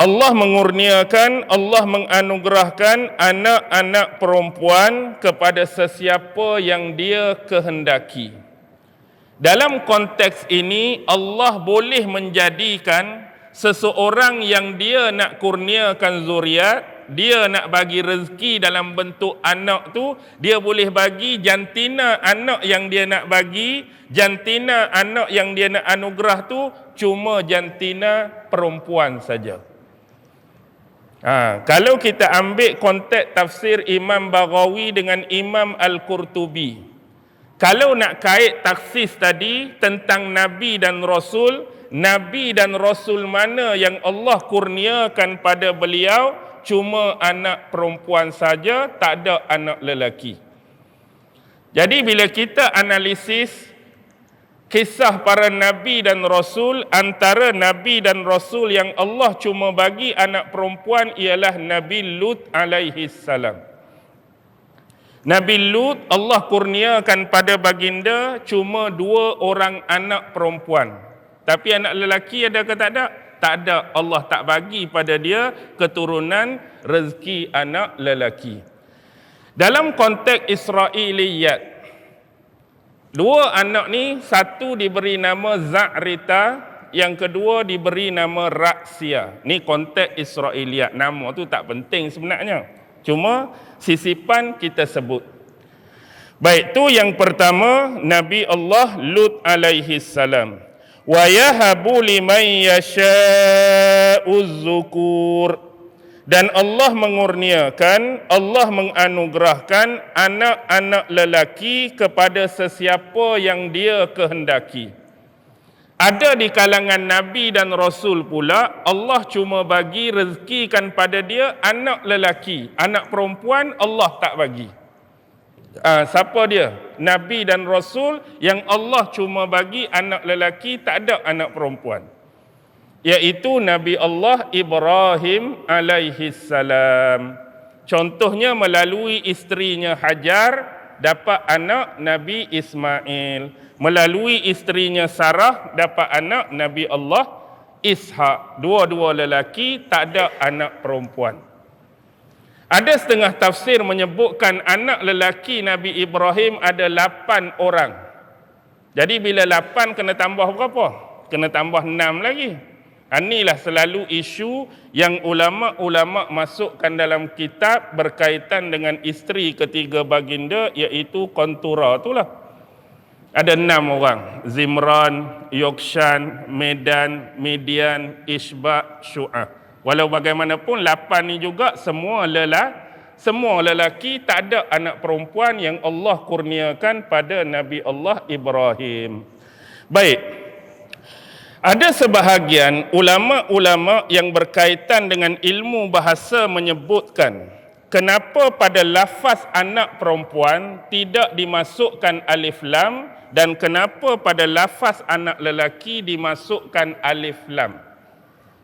Allah mengurniakan, Allah menganugerahkan anak-anak perempuan kepada sesiapa yang dia kehendaki. Dalam konteks ini, Allah boleh menjadikan seseorang yang dia nak kurniakan zuriat, dia nak bagi rezeki dalam bentuk anak tu, dia boleh bagi jantina anak yang dia nak bagi, jantina anak yang dia nak anugerah tu cuma jantina perempuan saja. Ha, kalau kita ambil konteks tafsir Imam Baghawi dengan Imam Al-Qurtubi. Kalau nak kait taksis tadi tentang Nabi dan Rasul, Nabi dan Rasul mana yang Allah kurniakan pada beliau cuma anak perempuan saja, tak ada anak lelaki. Jadi bila kita analisis kisah para nabi dan rasul antara nabi dan rasul yang Allah cuma bagi anak perempuan ialah Nabi Lut alaihi salam. Nabi Lut Allah kurniakan pada baginda cuma dua orang anak perempuan. Tapi anak lelaki ada ke tak ada? Tak ada. Allah tak bagi pada dia keturunan rezeki anak lelaki. Dalam konteks Israiliyat, Dua anak ni satu diberi nama Za'rita, yang kedua diberi nama Raksia. Ni konteks Israeliat. Nama tu tak penting sebenarnya. Cuma sisipan kita sebut. Baik, tu yang pertama Nabi Allah Lut alaihi salam. Wa yahabu liman yasha'u zukur dan Allah mengurniakan, Allah menganugerahkan anak-anak lelaki kepada sesiapa yang dia kehendaki. Ada di kalangan Nabi dan Rasul pula, Allah cuma bagi rezekikan pada dia anak lelaki. Anak perempuan Allah tak bagi. Uh, siapa dia? Nabi dan Rasul yang Allah cuma bagi anak lelaki, tak ada anak perempuan yaitu Nabi Allah Ibrahim alaihi salam. Contohnya melalui isterinya Hajar dapat anak Nabi Ismail. Melalui isterinya Sarah dapat anak Nabi Allah Ishak. Dua-dua lelaki tak ada anak perempuan. Ada setengah tafsir menyebutkan anak lelaki Nabi Ibrahim ada lapan orang. Jadi bila lapan kena tambah berapa? Kena tambah enam lagi. Inilah selalu isu yang ulama-ulama masukkan dalam kitab berkaitan dengan isteri ketiga baginda iaitu kontura itulah. Ada enam orang. Zimran, Yokshan, Medan, Midian, Ishba, Shu'ah. Walau bagaimanapun lapan ni juga semua lelah semua lelaki tak ada anak perempuan yang Allah kurniakan pada Nabi Allah Ibrahim. Baik, ada sebahagian ulama-ulama yang berkaitan dengan ilmu bahasa menyebutkan kenapa pada lafaz anak perempuan tidak dimasukkan alif lam dan kenapa pada lafaz anak lelaki dimasukkan alif lam.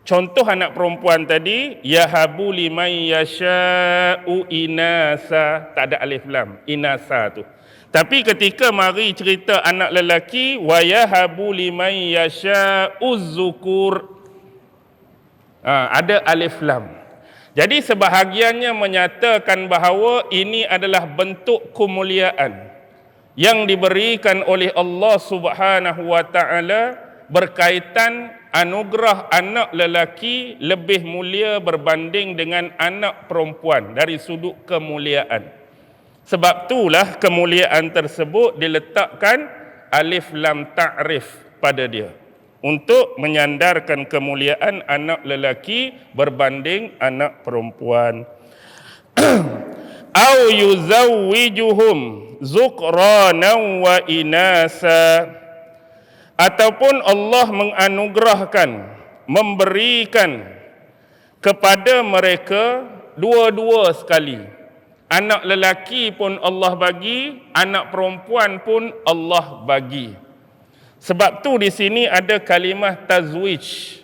Contoh anak perempuan tadi yahabu liman yasha'u inasa tak ada alif lam inasa tu. Tapi ketika mari cerita anak lelaki wa yahabu liman yasha'u zukur ha, ada alif lam. Jadi sebahagiannya menyatakan bahawa ini adalah bentuk kemuliaan yang diberikan oleh Allah Subhanahu wa taala berkaitan anugerah anak lelaki lebih mulia berbanding dengan anak perempuan dari sudut kemuliaan. Sebab itulah kemuliaan tersebut diletakkan alif lam ta'rif pada dia untuk menyandarkan kemuliaan anak lelaki berbanding anak perempuan. Au yuzawwijuhum zukranan wa inasa ataupun Allah menganugerahkan memberikan kepada mereka dua-dua sekali Anak lelaki pun Allah bagi, anak perempuan pun Allah bagi. Sebab tu di sini ada kalimah tazwij.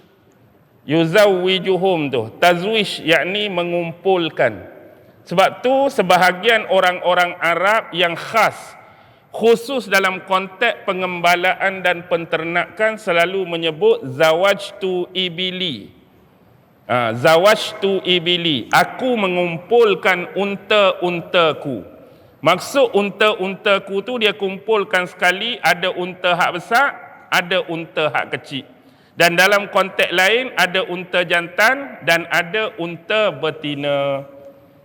Yuzawwijuhum tu. Tazwij yakni mengumpulkan. Sebab tu sebahagian orang-orang Arab yang khas khusus dalam konteks pengembalaan dan penternakan selalu menyebut zawaj tu ibili. Ha, zawajtu ibili. Aku mengumpulkan unta-untaku. Maksud unta-untaku tu dia kumpulkan sekali ada unta hak besar, ada unta hak kecil. Dan dalam konteks lain ada unta jantan dan ada unta betina.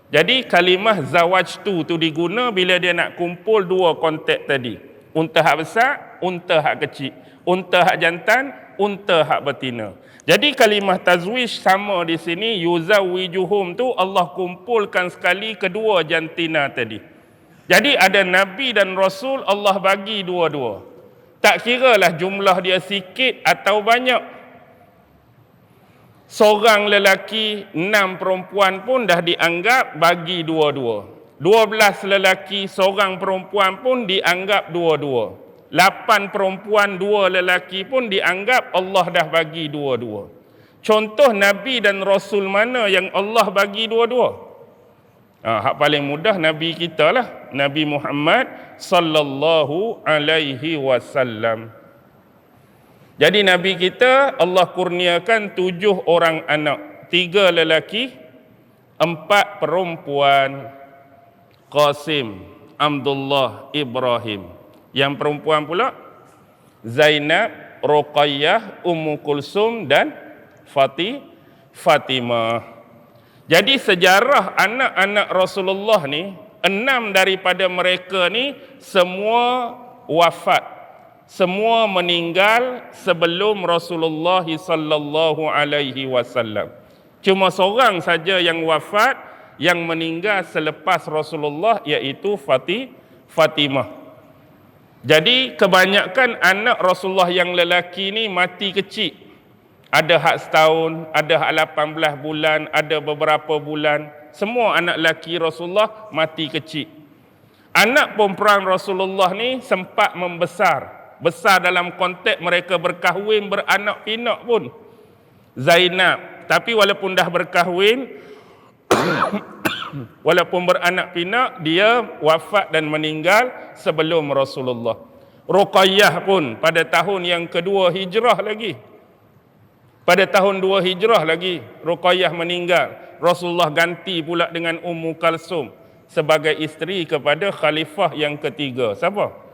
Jadi kalimah zawajtu tu diguna bila dia nak kumpul dua konteks tadi. Unta hak besar, unta hak kecil. Unta hak jantan, unta hak betina. Jadi kalimah tazwij sama di sini yuzawijuhum tu Allah kumpulkan sekali kedua jantina tadi. Jadi ada nabi dan rasul Allah bagi dua-dua. Tak kiralah jumlah dia sikit atau banyak. Seorang lelaki, enam perempuan pun dah dianggap bagi dua-dua. Dua belas lelaki, seorang perempuan pun dianggap dua-dua. Lapan perempuan, dua lelaki pun dianggap Allah dah bagi dua-dua. Contoh Nabi dan Rasul mana yang Allah bagi dua-dua? Ha, hak paling mudah Nabi kita lah. Nabi Muhammad sallallahu alaihi wasallam. Jadi Nabi kita Allah kurniakan tujuh orang anak. Tiga lelaki, empat perempuan. Qasim, Abdullah, Ibrahim. Yang perempuan pula Zainab, Ruqayyah, Ummu Kulsum dan Fati Fatimah. Jadi sejarah anak-anak Rasulullah ni enam daripada mereka ni semua wafat. Semua meninggal sebelum Rasulullah sallallahu alaihi wasallam. Cuma seorang saja yang wafat yang meninggal selepas Rasulullah iaitu Fati Fatimah. Jadi kebanyakan anak Rasulullah yang lelaki ni mati kecil. Ada hak setahun, ada hak 18 bulan, ada beberapa bulan. Semua anak lelaki Rasulullah mati kecil. Anak perempuan Rasulullah ni sempat membesar. Besar dalam konteks mereka berkahwin, beranak pinak pun. Zainab. Tapi walaupun dah berkahwin, walaupun beranak pinak dia wafat dan meninggal sebelum Rasulullah. Ruqayyah pun pada tahun yang kedua hijrah lagi. Pada tahun dua hijrah lagi Ruqayyah meninggal. Rasulullah ganti pula dengan Ummu Kalsum sebagai isteri kepada khalifah yang ketiga. Siapa?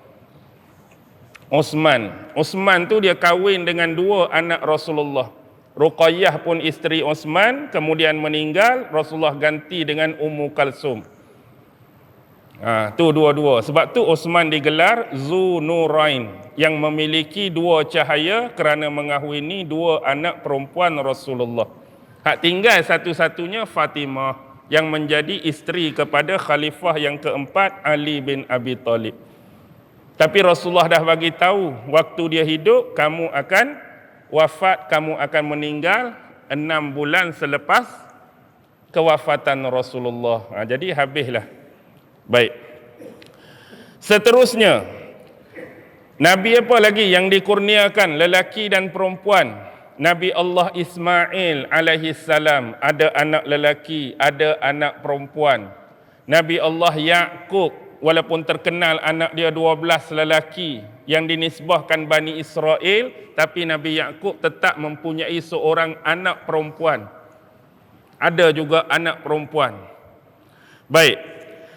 Osman. Osman tu dia kahwin dengan dua anak Rasulullah. Ruqayyah pun isteri Osman kemudian meninggal Rasulullah ganti dengan Ummu Kalsum. Ha, tu dua-dua. Sebab tu Osman digelar Zunurain yang memiliki dua cahaya kerana mengahwini dua anak perempuan Rasulullah. Hak tinggal satu-satunya Fatimah yang menjadi isteri kepada khalifah yang keempat Ali bin Abi Talib. Tapi Rasulullah dah bagi tahu waktu dia hidup kamu akan wafat kamu akan meninggal enam bulan selepas kewafatan Rasulullah. Ha, jadi habislah. Baik. Seterusnya, Nabi apa lagi yang dikurniakan lelaki dan perempuan? Nabi Allah Ismail alaihi salam ada anak lelaki, ada anak perempuan. Nabi Allah Yaqub walaupun terkenal anak dia 12 lelaki yang dinisbahkan Bani Israel tapi Nabi Yakub tetap mempunyai seorang anak perempuan. Ada juga anak perempuan. Baik